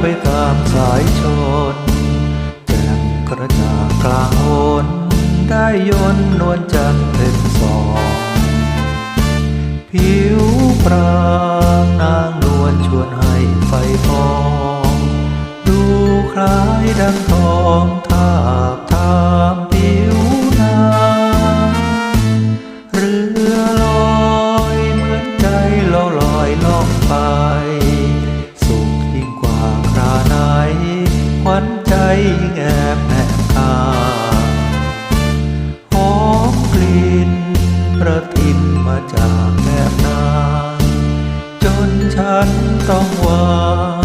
ไปตามสายชนแจ่มกระจ่างกลางโหนได้ยนนวลจันทร์เป็นสอง ผิวปรางนางนวลชวนให้ไฟพอง ดูคล้ายดังทองทาบทามผิวนางเรือลอยเหมือนใจเราลอยล่องไป ยิ่งแอบแนบตาหอมกลิ่นประทินมาจากแนบนา จนฉันต้องวาง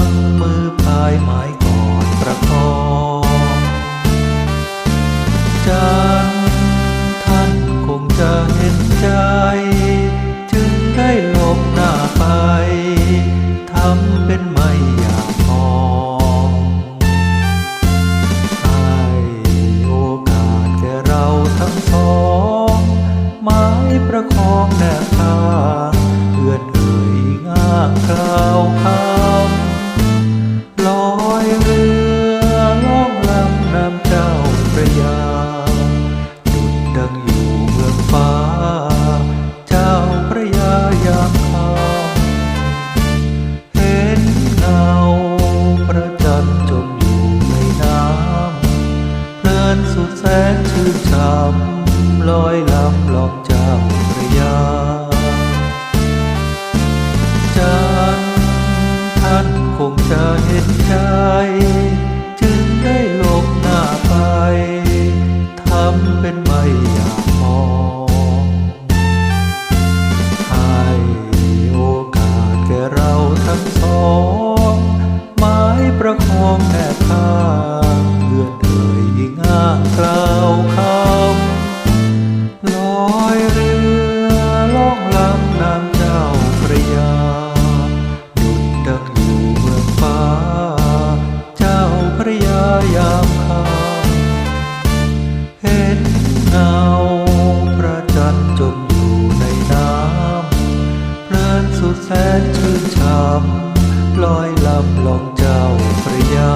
ประคองแนบทางเพื่อนเอ่ยง่างกล่าวคำลอยเรือล่องลำนำเจ้าพระยาดุดดังอยู่เมืองฟ้า เจ้าพระยายามคำเห็นเงาประจันทร์จมอยู่ในน้ำเพลินสุดแสนชื่นช่ำลอยลำลองเจ้ จ้าพระยาจันท่านคงจะเห็นใจ จึงได้ลบหน้าไปทำเป็นไม่อยากมองให้โอกาสแก่เราทั้งสองไม้ประคองแแนชื่นชมล่อยลำลองเจ้าพระยา